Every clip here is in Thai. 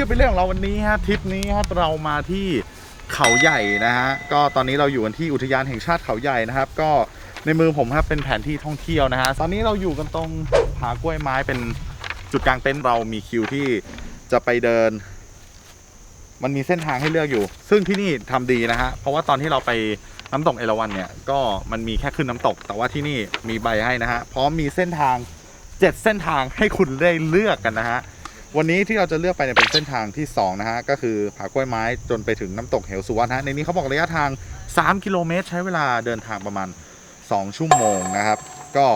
ที่ยวไปเรื่องของเราวันนี้ฮะทริปนี้ครับเรามาที่เขาใหญ่นะฮะก็ตอนนี้เราอยู่กันที่อุทยานแห่งชาติเขาใหญ่นะครับ ก็ในมือผมครับเป็นแผนที่ท่องเที่ยวนะฮะตอนนี้เราอยู่กันตรงผากล้วยไม้เป็นจุดกลางเต็นท์เรามีคิวที่จะไปเดิน มันมีเส้นทางให้เลือกอยู่ ซึ่งที่นี่ทำดีนะฮะเพราะว่าตอนที่เราไปน้ำตกเอราวัณเนี่ยก็มันมีแค่ขึ้นน้ำตก แต่ว่าที่นี่มีใบให้นะฮะพร้อมมีเส้นทางเจ็ดเส้นทางให้คุณได้เลือกกันนะฮะ วันนี้ที่เราจะเลือกไปเนี่ยเป็นเส้นทางที่ 2 นะฮะ ก็คือผากล้วยไม้จนไปถึงน้ำตกเหวสุวรรณฮะ ในนี้เขาบอกระยะทาง 3 กิโลเมตร ใช้เวลาเดินทางประมาณ 2 ชั่วโมงนะครับ ก็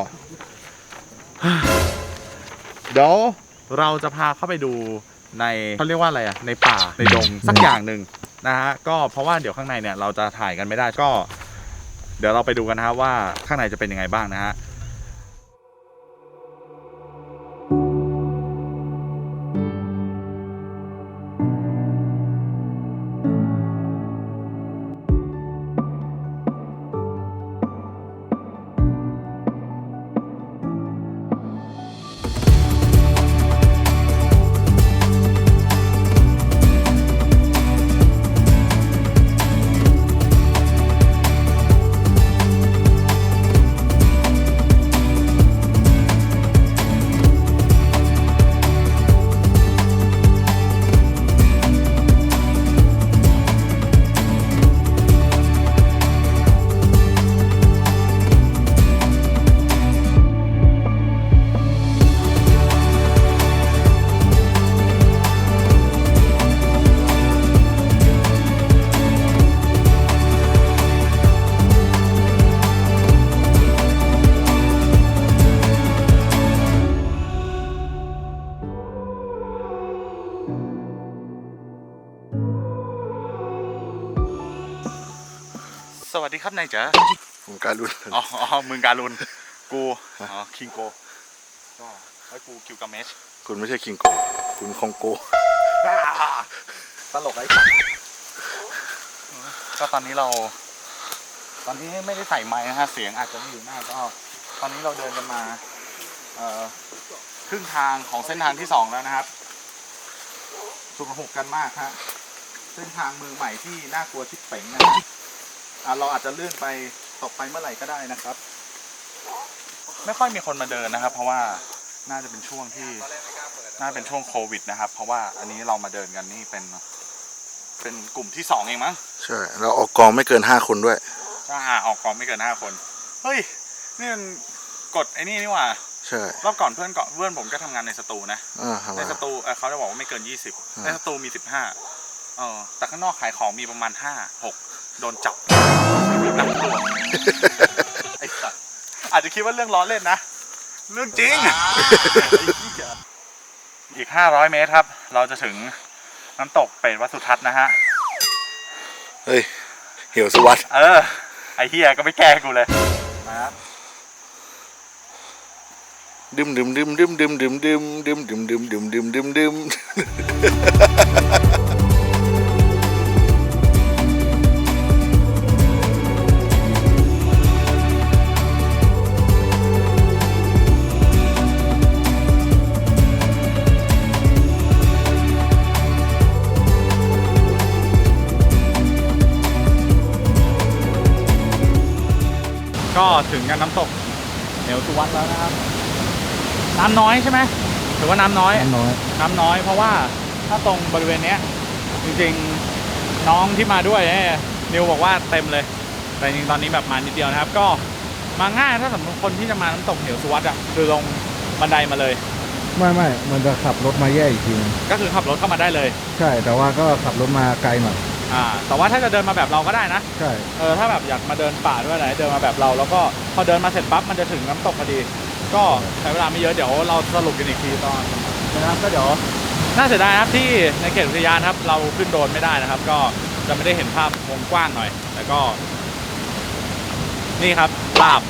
เดี๋ยวเราจะพาเข้าไปดูในเขาเรียกว่าอะไรอะในป่าในดงสักอย่างหนึ่งนะฮะก็เพราะว่าเดี๋ยวข้างในเนี่ยเราจะถ่ายกันไม่ได้ก็ เดี๋ยวเราไปดูกันนะฮะว่าข้างในจะเป็นยังไงบ้างนะฮะ ครับนายเจ๋อผมการรุ่นอ๋ออ๋อมึงการุนกูอ๋อคิงโกก็แล้วกูคิวกาเมชคุณไม่ใช่คิงโก คุณคองโกตลกไอ้สัสก็ตอนนี้เรา ตอนนี้ไม่ได้ใส่ไมค์นะฮะเสียงอาจจะไม่อยู่หน้าก็ ตอนนี้เราเดินกันมา เอ่อครึ่งทางของเส้นทางที่สองแล้วนะครับสุขหกกันมากฮะเส้นทางมือใหม่ที่น่ากลัวชิบเป๋งนะฮะอะ เราอาจจะเลื่อนไปตกไปเมื่อไหร่ก็ได้นะครับ ไม่ค่อยมีคนมาเดินนะครับ เพราะว่าน่าจะเป็นช่วงที่น่าเป็นช่วงโควิดนะครับ เพราะว่าอันนี้เรามาเดินกันนี่เป็น เป็นกลุ่มที่สองเองมั้งใช่เราออกกองไม่เกินห้าคนด้วยอ่าออกกองไม่เกินห้าคน เฮ้ยนี่มันกดไอ้นี่นี่หว่าใช่รอบก่อนเพื่อนก่อนเพื่อนผมก็ทำงานในสตูนะอ่าทำในไมสตูเอ่อเขาจะบอกว่าไม่เกินยี่สิบอ่าในสตูมีสิบห้าเออแต่ข้างนอกขายของมีประมาณห้าหกโดนจับ นักตัวไอ้สัสอาจจะคิดว่าเรื่องล้อเล่นนะ เรื่องจริง อีกห้าร้อยเมตรครับ เราจะถึงน้ำตกเป็ดวัดสุทัศน์นะฮะ เฮ้ย เหี่ยวสวัสดเออ ไอ้เฮียก็ไม่แก้กูเลยมาครับดึมดึมดึมดึมดึมดึมดึมดึมดึมดึมดึมดึมดึมดึม ถึงกันน้ำตกเหวสุวัสด์แล้วนะครับ น้ำน้อยใช่ไหมถือว่าน้ำน้อย น้อยน้ำน้อยเพราะว่าถ้าตรงบริเวณเนี้ย จริงๆน้องที่มาด้วยเนี่ยนิวบอกว่าเต็มเลย แต่จริงๆตอนนี้แบบมานิดเดียวนะครับ ก็มาง่ายถ้าสำหรับคนที่จะมาน้ำตกเหวสุวัสด์อะคือลงบันไดมาเลย ไม่ไม่มันจะขับรถมาแย่อีกทีนึงก็คือขับรถเข้ามาได้เลย ใช่ แต่ว่าก็ขับรถมาไกลหน่อย อ่าแต่ว่าถ้าจะเดินมาแบบเราก็ได้นะใช่ เออถ้าแบบอยากมาเดินป่าด้วยอะไรเดินมาแบบเรา แล้วก็พอเดินมาเสร็จปั๊บมันจะถึงน้ำตกพอดี ก็ใช้เวลาไม่เยอะเดี๋ยวเราสรุปกันอีกทีตอนนะครับก็เดี๋ยวน่าเสียดายครับที่ในเขตอุทยานครับ เราขึ้นโดรนไม่ได้นะครับ ก็จะไม่ได้เห็นภาพวงกว้างหน่อยแล้วก็ นี่ครับลาบ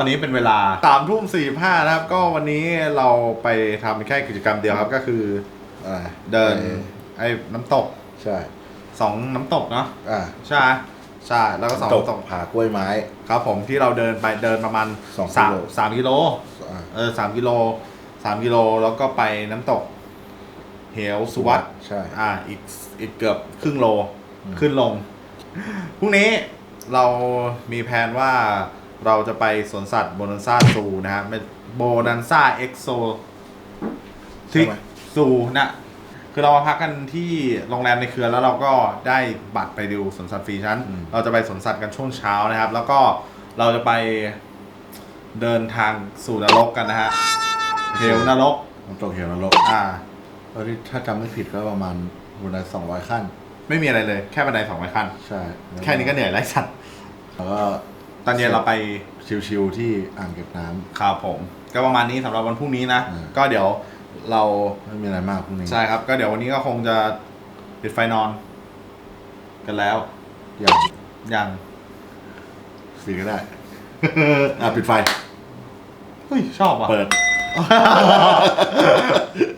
อนนี้เป็นเวลาสามทุ่มสี่ห้านะครับ ก็วันนี้เราไปทำแค่กิจกรรมเดียวครับก็คืออ่าเดินไปไอ้น้ำตกใช่สองน้ำตกเนาะอ่าใช่ไหมใช่แล้วก็สองตกน้ำตกผากล้วยไม้ครับผมที่เราเดินไปเดินประมาณสองสามกิโลสามกิโลอ่าเออสามกิโลสามกิโลแล้วก็ไปน้ำตกเหวสุวัตใช่อ่าอีกอีกเกือบครึ่งโลอืมขึ้นลงพรุ่งนี้เรามีแผนว่า เราจะไปสวนสัตว์โบนันซ่าซูนะฮะโบนันซ่าเอ็กโซทิกซูนะคือเรามาพักกันที่โรงแรมในเครือแล้วเราก็ได้บัตรไปดูสวนสัตว์ฟรีชั้น เราจะไปสวนสัตว์กันช่วงเช้านะครับ แล้วก็เราจะไปเดินทางสู่นรกกันนะฮะเหวนรกน้ำตกเหวนรกอ่าตอนนี้ถ้าจำไม่ผิดก็ประมาณบนไดสองร้อยขั้น ไม่มีอะไรเลย แค่บันไดสองร้อยขั้น ใช่ แค่นี้ก็เหนื่อยไร้สัตว์แล้วก็ ตอนเย็นเราไปชิวๆที่อ่างเก็บน้ำครับผม ก็ประมาณนี้สำหรับวันพรุ่งนี้นะอืมก็เดี๋ยวเราไม่มีอะไรมากพรุ่งนี้ใช่ครับ ก็เดี๋ยววันนี้ก็คงจะปิดไฟนอน กันแล้วอย่างยังปิดก็ได้ อะปิดไฟเฮ้ยชอบอะเปิด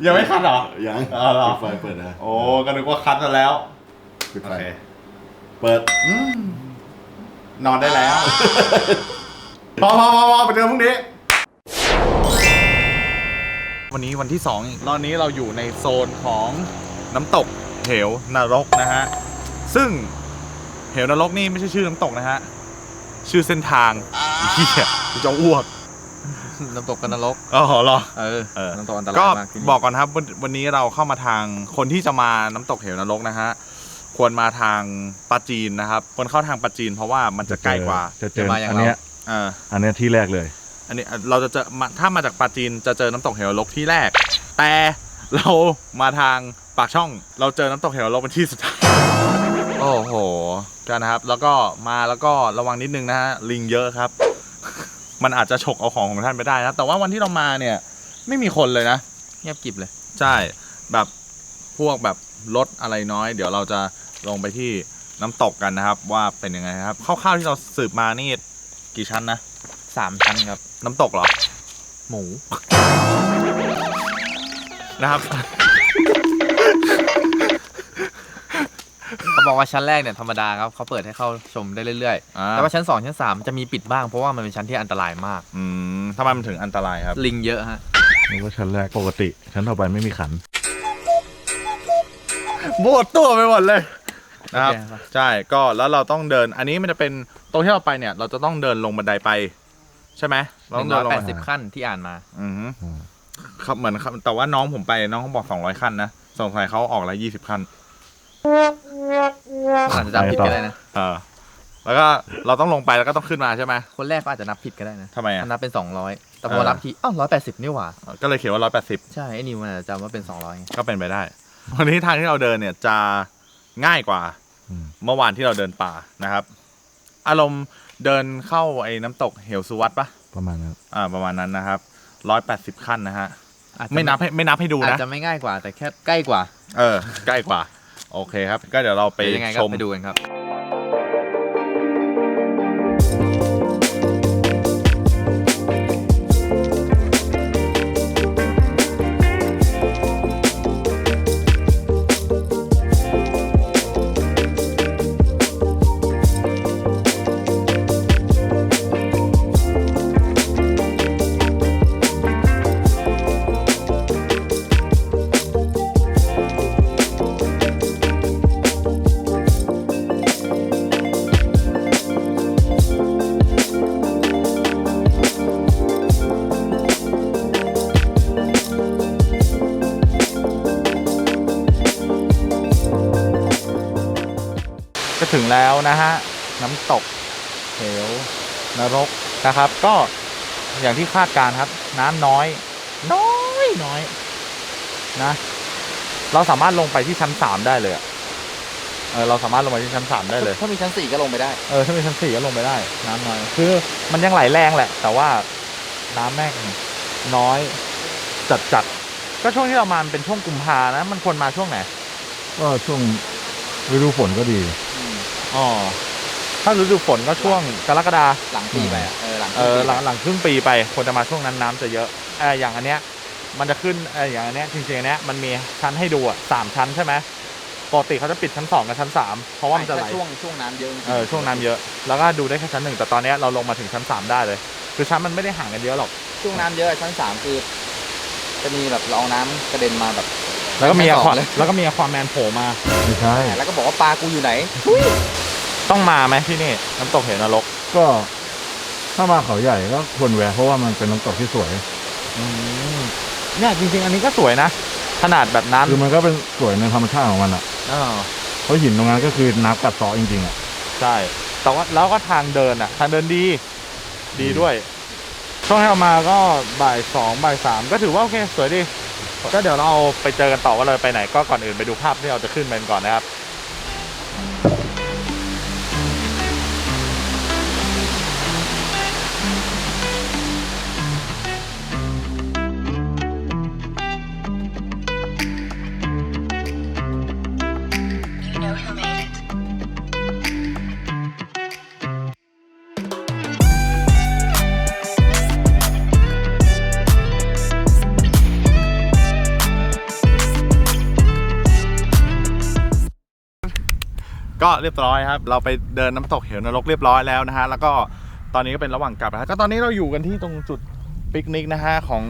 ยังไม่คัดเหรอ ยังอ๋อเหรอปิดไฟเปิดนะโอ้ก็นึกว่าคัดซะแล้ว ปิดโอไฟเคเปิดอืม นอนได้แล้ว พอพอพอพอไปเจอพรุ่งนี้ วันนี้วันที่สองอีกตอนนี้เราอยู่ในโซนของน้ำตกเหวนรกนะฮะ ซึ่งเหวนรกนี่ไม่ใช่ชื่อน้ำตกนะฮะ ชื่อเส้นทางเฮียกูจะอ้วก น้ำตกกันนรก อ๋อเหรอ เออ เออน้ำตกอันตรายก็มากที่นี่บอกก่อนครับวันวันนี้เราเข้ามาทางคนที่จะมาน้ำตกเหวนรกนะฮะ ควรมาทางปาจีนนะครับควรเข้าทางปาจีนเพราะว่ามันจะใกล้กว่าจะเจออันเนี้ยเอออันเนี้ยที่แรกเลย อันนี้เราจะเจอมาถ้ามาจากปาจีนจะเจอน้ำตกเหวลกที่แรก แต่เรามาทางปากช่อง เราเจอน้ำตกเหวลกเป็นที่สุดท้ายโอ้โหกันนะครับ แล้วก็มาแล้วก็ระวังนิดนึงนะฮะลิงเยอะครับ มันอาจจะฉกเอาของของท่านไปได้นะแต่ว่าวันที่เรามาเนี่ยไม่มีคนเลยนะเงียบกริบเลย ใช่แบบพวกแบบรถอะไรน้อย เดี๋ยวเราจะ ลงไปที่น้ำตกกันนะครับ ว่าเป็นยังไงครับคร่าวๆที่เราสืบมานี่กี่ชั้นนะสามชั้นครับ น้ำตกเหรอ หมู นะครับเขาบอกว่าชั้นแรกเนี่ยธรรมดาครับเขาเปิดให้เข้าชมได้เรื่อยอ่าๆแต่ว่าชั้นสองชั้นสามจะมีปิดบ้างเพราะว่ามันเป็นชั้นที่อันตรายมาก อืมทำไมมันถึงอันตรายครับ ลิงเยอะฮะนี่ก็ชั้นแรกปกติ ชั้นต่อไปไม่มีขันโบดตัวไปหมดเลย นะครับโอเคครับ ใช่ก็แล้วเราต้องเดิน อันนี้มันจะเป็นตรงที่เราไปเนี่ย เราจะต้องเดินลงบันไดไป ใช่ไหมหเราต้นึ่องงเดิร้อนยลงแปมาดสิบขั้นที่อ่านมา อือฮึอืมครับเหมือนครับแต่ว่าน้องผมไปน้องเขาบอก200ขั้นนะสงสัยเขาออกละ20ขั้น อาจจะจำผิดก็ได้นะ เออ แล้วก็เราต้องลงไปแล้วก็ต้องขึ้นมาใช่ไหมคนแรกก็อาจจะนับผิดก็ได้นะทำไมอะเขานับเป็นสองร้อยแต่พเอออ นับทีอ้าวร้อยแปดสิบนี่หว่า ก็เลยเขียนว่า180ใช่ ไอ้นิวมันอาจจะจำว่าเป็นสองร้อยก็เป็นไปได้ วันนี้ทางที่เราเดินเนี่ยจะง่ายกว่าอืม เมื่อวานที่เราเดินป่านะครับ อารมณ์เดินเข้าไอ้น้ำตกเหวสุวัตปะประมาณนั้นอ่าประมาณนั้นนะครับร้อยแปดสิบขั้นนะฮะอาจจะไม่นับให้ไม่นับให้ดูอาจนะ จะไม่ง่ายกว่าแต่แค่ใกล้กว่า เออ ใกล้กว่า โอเคครับ ก็เดี๋ยวเราไปเดี๋ยวยังไงก็ชม ไปดูกันครับ แล้วนะฮะน้ำตกเหวนรกนะครับ ก็อย่างที่คาดการณ์ครับ น้ำน้อย น้อยน้อยนะ เราสามารถลงไปที่ชั้นสามได้เลยอะเออเราสามารถลงไปที่ชั้นสามได้เลย ถ้ามีชั้นสี่ก็ลงไปได้ เออถ้ามีชั้นสี่ก็ลงไปได้ น้ำน้อย คือมันยังไหลแรงแหละ แต่ว่าน้ำแม่งน้อยจัดจัดๆก็ช่วงที่เรามามันเป็นช่วงกุมภานะ มันควรมาช่วงไหน ก็ช่วงฤดูฝนก็ดี อ๋อถ้าฤดูฝนก็ช่วงกรกฎาหลังปีไปอะเออหลังเออหลังหลังครึ่งปีไปควรจะมาช่วงนั้นน้ำจะเยอะเอออย่างอันเนี้ยมันจะขึ้นเอออย่างอันเนี้ยจริงๆอันเนี้ยมันมีชั้นให้ดูอะสามชั้นใช่ไหมปกติเขาจะปิดชั้นสองกับชั้นสามเพราะว่ามันจะไหล ช่วงช่วงน้ำเยอะจริงๆเออช่วงน้ำเยอะ แล้วก็ดูได้แค่ชั้นหนึ่งแต่ตอนเนี้ยเราลงมาถึงชั้นสามได้เลย คือชั้นมันไม่ได้ห่างกันเยอะหรอก ช่วงน้ำเยอะชั้นสามคือ จะมีแบบเราเอาน้ำกระเด็นมาแบบ แล้วก็มีชั้อะนสคอวางเลย แล้วก็มีอะควาแมนโผล่มา ไม่ใช่ แล้วก็บอกว่าปลากูอยู่ไหน ต้องมาไหมที่นี่ น้ำตกเหวนรกก็ถ้ามาเขาใหญ่ก็ควรแวะเพราะว่ามันเป็นน้ำตกที่สวยอืมเนี่ยจริงๆ อันนี้ก็สวยนะ ขนาดแบบนั้นคือมันก็เป็นสวยในธรรมชาติของมันอะอ๋อเพราะหินตรงนั้นก็คือน้ำกัดเซาะจริงๆอะใช่ แต่ว่าแล้วก็ทางเดินอะ ทางเดินดี ดีด้วย ช่วงที่เรามาก็บ่ายสองบ่ายสามก็ถือว่าโอเค สวยดี ก็เดี๋ยวเราไปเจอกันต่อว่าเราไปไหนก็ก่อนอื่นไปดูภาพที่เราจะขึ้นไปกันก่อนนะครับ เรียบร้อยครับ เราไปเดินน้ำตกเหวนรกเรียบร้อยแล้วนะฮะ แล้วก็ตอนนี้ก็เป็นระหว่างกลับนะฮะก็ตอนนี้เราอยู่กันที่ตรงจุดปิกนิกนะฮะของ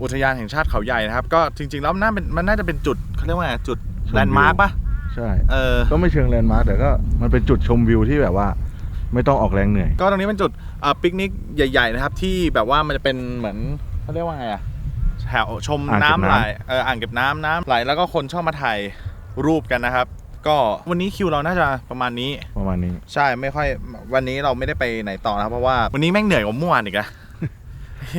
อุทยานแห่งชาติเขาใหญ่นะครับ ก็จริง ๆ แล้วน่าเป็นมันน่าจะเป็นจุดเขาเรียกว่าไงจุดชมวิวแลนด์มาร์กปะใช่เออก็ไม่เชิงแลนด์มาร์คแต่ก็มันเป็นจุดชมวิวที่แบบว่าไม่ต้องออกแรงเหนื่อย ก็ตรงนี้เป็นจุดอ่าปิกนิกใหญ่ๆนะครับ ที่แบบว่ามันจะเป็นเหมือนเขาเรียกว่าไงอะแถวชมอ่างเก็น้ำบไหลน้ำเอออ่างเก็บน้ำน้ำไหลแล้วก็คนชอบมาถ่ายรูปกันนะครับ ก็วันนี้คิวเราน่าจะประมาณนี้ ประมาณนี้ใช่ไม่ค่อยวันนี้เราไม่ได้ไปไหนต่อนะครับเพราะว่าวันนี้แม่งเหนื่อยกว่าเมื่อวานอีกนะ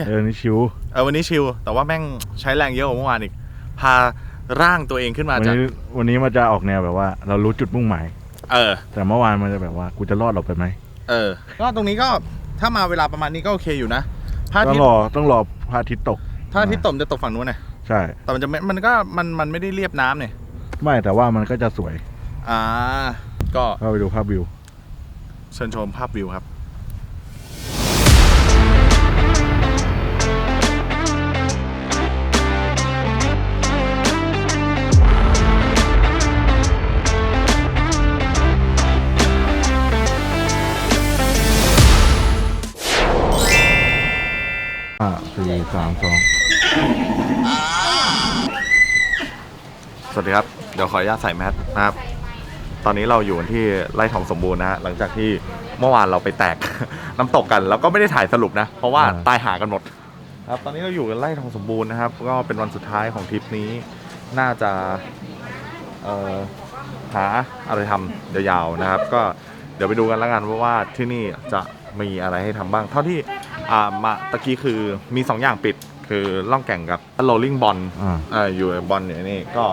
เออนี่ชิวเออวันนี้ชิลแต่ว่าแม่งใช้แรงเยอะกว่าเมื่อวานอีก พาร่างตัวเองขึ้นมาวันจากนี้วันนี้มันจะออกแนวแบบว่า เรารู้จุดมุ่งหมาย เออ แต่เมื่อวานมันจะแบบว่ากูจะรอดเราไปไหมเออ ก็ตรงนี้ก็ถ้ามาเวลาประมาณนี้ก็โอเคอยู่นะพระอาต้อทิงตรย์อต้องรอพระอาทิตย์ตกถ้าอาทิตย์ตกจะตกฝั่งนู้นไงใช่ แต่มันจะไม่มันก็มันมันไม่ได้เรียบน้ำเนี่ย ไม่แต่ว่ามันก็จะสวย อ่า ก็เข้าไปดูภาพวิว เชิญชมภาพวิวครับอ่าสี่สามสองสวัสดีครับ เดี๋ยวขออนุญาตใส่แมสนะครับ ตอนนี้เราอยู่กันที่ไร่ทองสมบูรณ์นะฮะหลังจากที่เมื่อวานเราไปแตก น้ำตกกัน แล้วก็ไม่ได้ถ่ายสรุปนะ เพราะว่าตายหากันหมด ครับ ตอนนี้เราอยู่กันไร่ทองสมบูรณ์นะครับ ก็เป็นวันสุดท้ายของทริปนี้ น่าจะเอ่อหาอะไรทำยาวๆนะครับ ก็เดี๋ยวไปดูกันแล้วกันว่าว่าที่นี่จะมีอะไรให้ทำบ้าง เท่าที่อ่ามาตะกี้คือมี 2 อย่างปิดคือล่องแก่งกับ rolling ball อ่าเอ่ออยู่ในบอลอยู่นี่ก็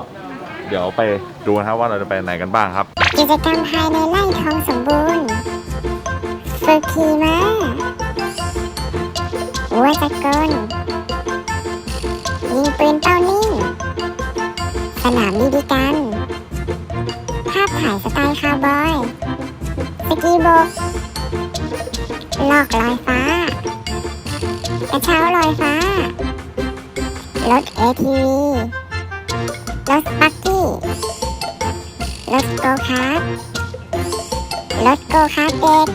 เดี๋ยวไปดูนะครับว่าเราจะไปไหนกันบ้างครับ กิจกรรมภายในไร่ทองสมบูรณ์ฝึกขี่ม้าวัวตะกลยิงปืนเป้านิ่ง สนามบีบีกัน ภาพถ่ายสไตล์คาวบอย สกีบกลอกลอยฟ้า กระเช้าลอยฟ้ารถ ATV รถบัก รถโกคาร์ทรถโกคาร์ทเด็ก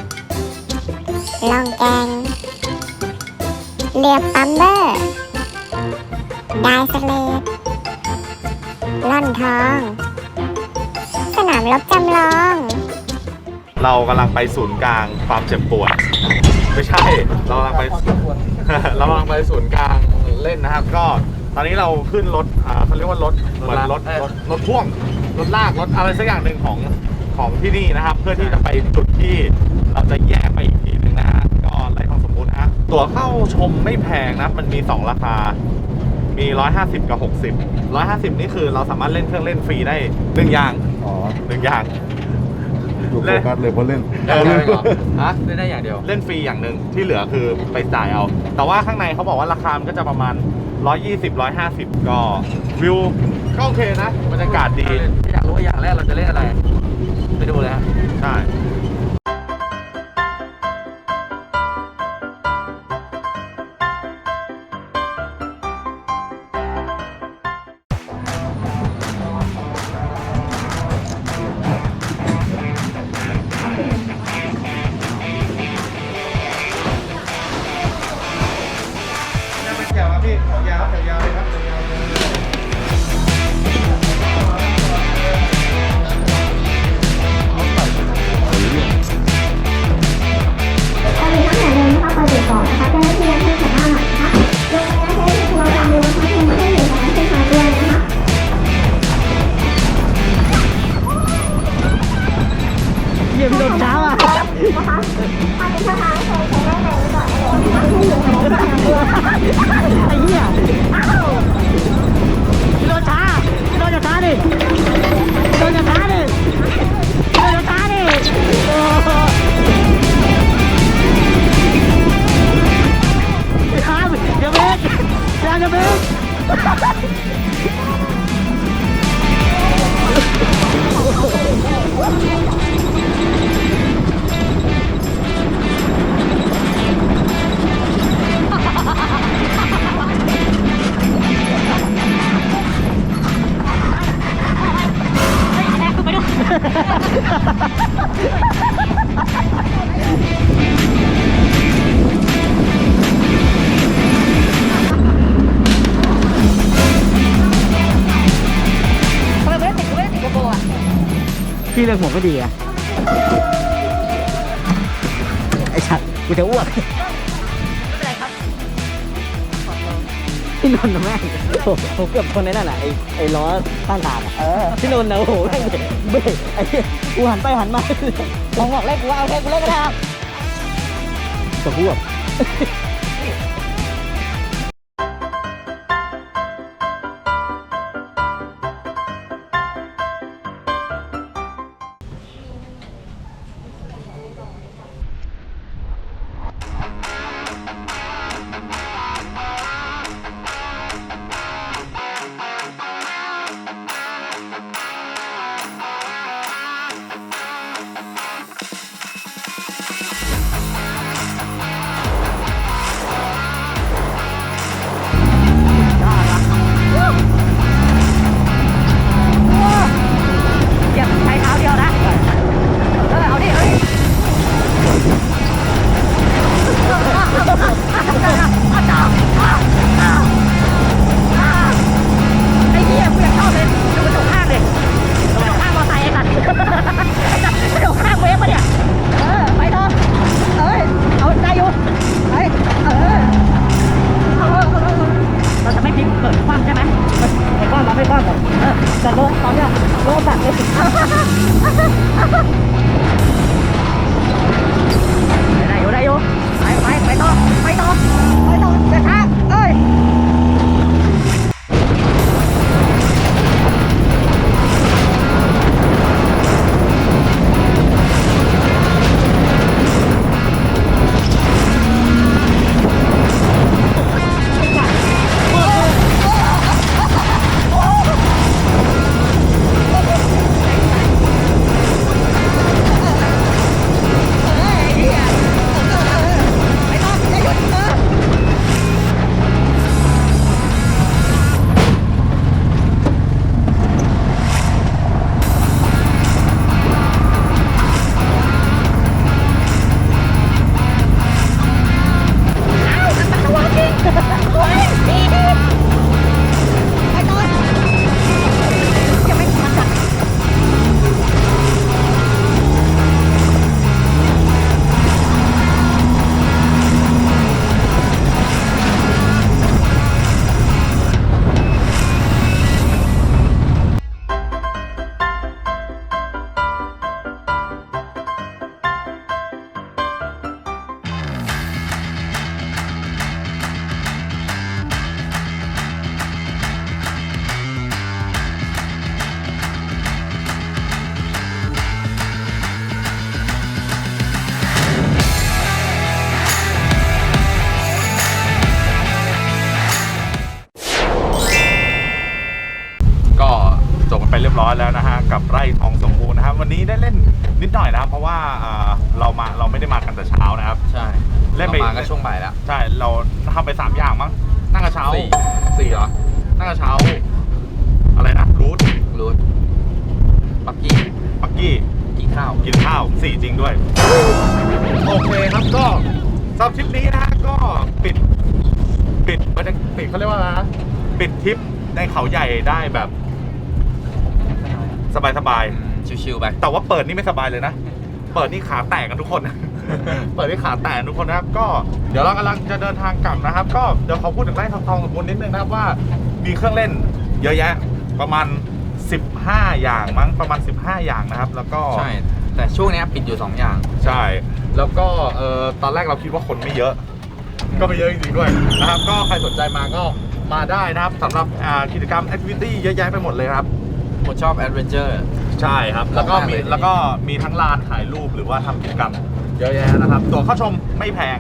ลองแกงเรือปั๊มเบอร์ไดายสเลดล่อนทอง สนามรบจำลอง เรากำลังไปศูนย์กลางความเจ็บปวด ไม่ใช่ เรากำลังไปเรากำลังไปศูนย์กลางเล่นนะครับ ก็ตอนนี้เราขึ้นรถอ่าเขาเรียกว่ารถเหมือนรถรถรถพ่วง รถลากรถอะไรสักอย่างหนึ่งของของที่นี่นะครับ เพื่อที่จะไปจุดที่เราจะแยกไปอีกทีหนึงนะฮะก็ไร่ทองสมบูรณ์นะฮะตั๋วเข้าชมไม่แพงนะมันมี 2 ราคา มี 150 กับ 60 150 นี่คือเราสามารถเล่นเครื่องเล่นฟรีได้หนึ่งอย่างอ๋อหนึ่งอย่างดูโฟกัสเลยเพราะเล่นเออได้เหรอฮะได้ได้อย่างเดียว เล่นฟรีอย่างหนึ่งที่เหลือคือไปจ่ายเอา แต่ว่าข้างในเขาบอกว่าราคามันก็จะประมาณ 120 150 ก็วิวก็โอเคนะบรรยากาศดีอยากรู้ ว่าอย่างแรกเราจะเล่นอะไร ไปดูเลยฮะ ใช่ ไอ้เหี้ยพี่โดนช้าพี่โดนอย่าช้าดิพี่โดนอย่าช้าดิพี่โดนอย่าช้าดิโอ้โหช้าอย่าเบรกอย่าอย่าเบรก พี่เรื่องผมวกก็ดีอะไอ้ชัดกูจะอ้วก พี่นนท์นะแม่งโอ้โหผมเกือบชนไอ้นั่นอะไอ้ไอ้ล้อข้างทางอะพี่นนท์นะโอ้โหแม่งเบรกไอ้เหี้ยกูหันไปหันมาลองบอกเลขกูว่าเอาแค่กูเลขก็ได้ครับ จะ อ้วกกับไร่ทองสมบูรณ์นะครับวันนี้ได้เล่นนิดหน่อยนะครับเพราะว่าอ่าเรามาเราไม่ได้มากันแต่เช้านะครับ ใช่เล่นไป รามาก็ช่วงบ่ายแล้วใช่เราทำไปสามอย่างมั้งนั่งกระเช้าสี่สี่เหรอนั่งกระเช้า อะไรนะรูทรูทปักกี้ปักกี้ กินข้าว กินข้าวสี่จริงด้วย โอเคครับก็สำหรับทริปนี้นะฮะก็ปิด ปิดบรรยากปิดเขาเรียกว่าอะไรนะปิดทริปในเขาใหญ่ได้แบบ สบายๆชิวๆไปแต่ว่าเปิดนี่ไม่สบายเลยนะ เปิดนี่ขาแตกกันทุกคน เปิดนี่ขาแตกทุกคนนะครับ ก็เดี๋ยวเรากำลังจะเดินทางกลับนะครับ ก็เดี๋ยวขอพูดถึงไร่ทองทองสมบูรณ์นิดนึงนะครับว่า มีเครื่องเล่นเยอะแยะประมาณ 15 อย่างมั้งประมาณ 15 อย่างนะครับ แล้วก็ ใช่ แต่ช่วงเนี้ยปิดอยู่สองอย่าง ใช่ แล้วก็เอ่อตอนแรกเราคิดว่าคนไม่เยอะ ก็ไม่เยอะจริงๆด้วยนะครับ ก็ใครสนใจมาก็มาได้นะครับสำหรับอ่ากิจกรรมแอคทิวิตี้เยอะแยะไปหมดเลยครับ คนชอบแอดเวนเจอร์ ใช่ครับ แล้วก็มีมากเลย แล้วก็มีทั้งลานถ่ายรูปหรือว่าทำกิจกรรมเยอะแยะนะครับ ตัวเข้าชมไม่แพง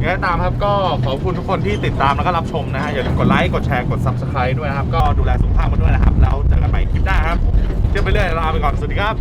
ยังไงก็ตามครับก็ขอบคุณทุกคนที่ติดตามแล้วก็รับชมนะฮะ อย่าลืมกดไลค์ กดแชร์ กด subscribe ด้วยนะครับ ก็ดูแลสุขภาพกันด้วยนะครับ แล้วเจอกันใหม่คลิปหน้าครับเที่ยวไปเรื่อยลาไปก่อน สวัสดีครับ